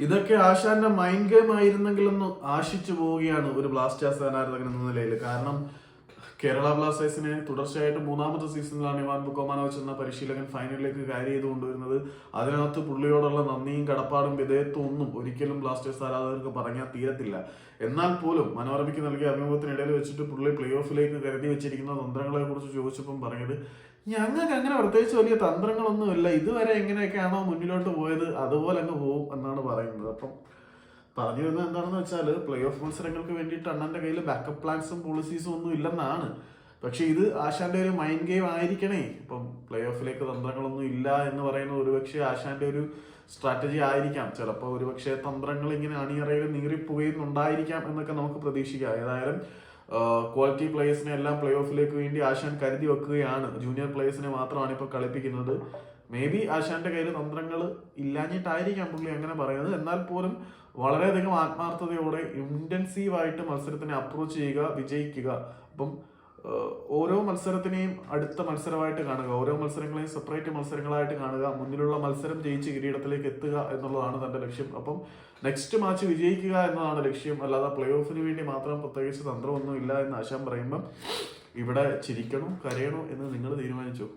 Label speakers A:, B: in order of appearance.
A: ഇതൊക്കെ ആശാന്റെ mind game ആയിരുന്നെങ്കിലൊന്ന് ആശിച്ചു പോവുകയാണ് ഒരു ബ്ലാസ്റ്റേഴ്സ് ആരാധകൻ എന്ന നിലയിൽ. കാരണം കേരള ബ്ലാസ്റ്റേഴ്സിനെ തുടർച്ചയായിട്ട് മൂന്നാമത്തെ സീസണിലാണ് ഇവാൻ ബുക്കോമാനോവിച്ച് എന്ന പരിശീലകൻ ഫൈനലിലേക്ക് കാരി ചെയ്ത് കൊണ്ടുവരുന്നത്. അതിനകത്ത് പുള്ളിയോടുള്ള നന്ദിയും കടപ്പാടും വിധേയത്വം ഒന്നും ഒരിക്കലും ബ്ലാസ്റ്റേഴ്സ് ആരാധകർക്ക് പറഞ്ഞാൽ തീരത്തില്ല. എന്നാൽ പോലും മനോരമയ്ക്ക് നൽകിയ അഭിമുഖത്തിനിടയിൽ വെച്ചിട്ട് പുള്ളി പ്ലേ ഓഫിലേക്ക് കരുതി വെച്ചിരിക്കുന്ന തന്ത്രങ്ങളെ കുറിച്ച് ചോദിച്ചപ്പം പറഞ്ഞത് ഞങ്ങൾക്ക് അങ്ങനെ പ്രത്യേകിച്ച് വലിയ തന്ത്രങ്ങളൊന്നുമില്ല. ഇതുവരെ എങ്ങനെയൊക്കെയാണോ മുന്നിലോട്ട് പോയത്? അതുപോലെ അങ്ങ് പോകും എന്നാണ് പറയുന്നത്. അപ്പം പറഞ്ഞു വരുന്നത് എന്താണെന്ന് വെച്ചാൽ പ്ലേ ഓഫ് മത്സരങ്ങൾക്ക് വേണ്ടിയിട്ട് അണ്ണന്റെ കയ്യിൽ ബാക്കപ്പ് പ്ലാൻസും പോളിസീസും ഒന്നും ഇല്ലെന്നാണ്. പക്ഷെ ഇത് ആശാന്റെ ഒരു മൈൻഡ് ഗെയിം ആയിരിക്കണേ. ഇപ്പം പ്ലേ ഓഫിലേക്ക് തന്ത്രങ്ങളൊന്നും ഇല്ല എന്ന് പറയുന്നത് ഒരുപക്ഷെ ആശാന്റെ ഒരു സ്ട്രാറ്റജി ആയിരിക്കാം. ചിലപ്പോൾ ഒരുപക്ഷെ തന്ത്രങ്ങൾ ഇങ്ങനെ അണിയറയിൽ നീറിപ്പോകുന്നുണ്ടായിരിക്കാം എന്നൊക്കെ നമുക്ക് പ്രതീക്ഷിക്കാം. ഏതായാലും ക്വാളിറ്റി പ്ലേയേഴ്സിനെ എല്ലാം പ്ലേ ഓഫിലേക്ക് വേണ്ടി ആശാൻ കരുതി വെക്കുകയാണ്. ജൂനിയർ പ്ലേയേഴ്സിനെ മാത്രമാണ് ഇപ്പോൾ കളിപ്പിക്കുന്നത്. മേ ബി ആശാന്റെ കയ്യിൽ തന്ത്രങ്ങൾ ഇല്ലാഞ്ഞിട്ടായിരിക്കാം പുള്ളി അങ്ങനെ പറയുന്നത്. എന്നാൽ പോലും വളരെയധികം ആത്മാർത്ഥതയോടെ ഇന്റൻസീവായിട്ട് മത്സരത്തിനെ അപ്രോച്ച് ചെയ്യുക വിജയിക്കുക. അപ്പം ഓരോ മത്സരത്തിനെയും അടുത്ത മത്സരമായിട്ട് കാണുക ഓരോ മത്സരങ്ങളെയും സെപ്പറേറ്റ് മത്സരങ്ങളായിട്ട് കാണുക മുന്നിലുള്ള മത്സരം ജയിച്ച് കിരീടത്തിലേക്ക് എത്തുക എന്നുള്ളതാണ് തന്റെ ലക്ഷ്യം. അപ്പം നെക്സ്റ്റ് മാച്ച് വിജയിക്കുക എന്നതാണ് ലക്ഷ്യം. അല്ലാതെ പ്ലേ ഓഫിന് വേണ്ടി മാത്രം പ്രത്യേകിച്ച് തന്ത്രമൊന്നും ഇല്ല എന്ന് ആശാൻ പറയുമ്പം ഇവിടെ ചിരിക്കണോ കരയണോ എന്ന് നിങ്ങൾ തീരുമാനിച്ചു?